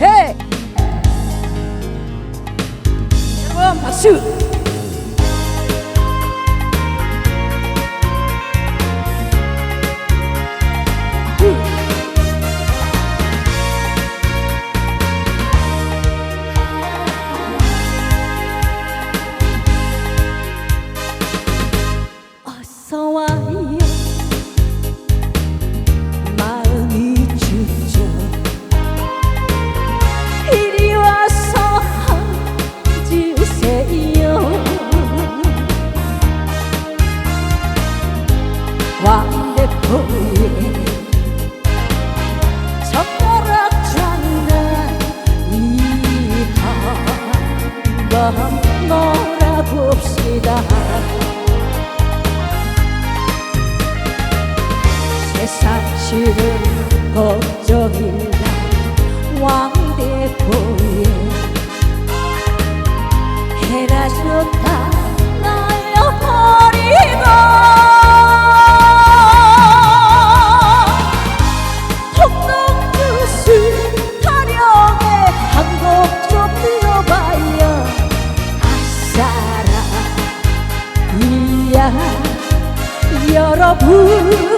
ဟေးကျွန်တော်မဆု 손가락 한번 놀아봅시다. 세상 싫은 곳 여러분.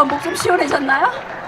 저 목 좀 시원해졌나요?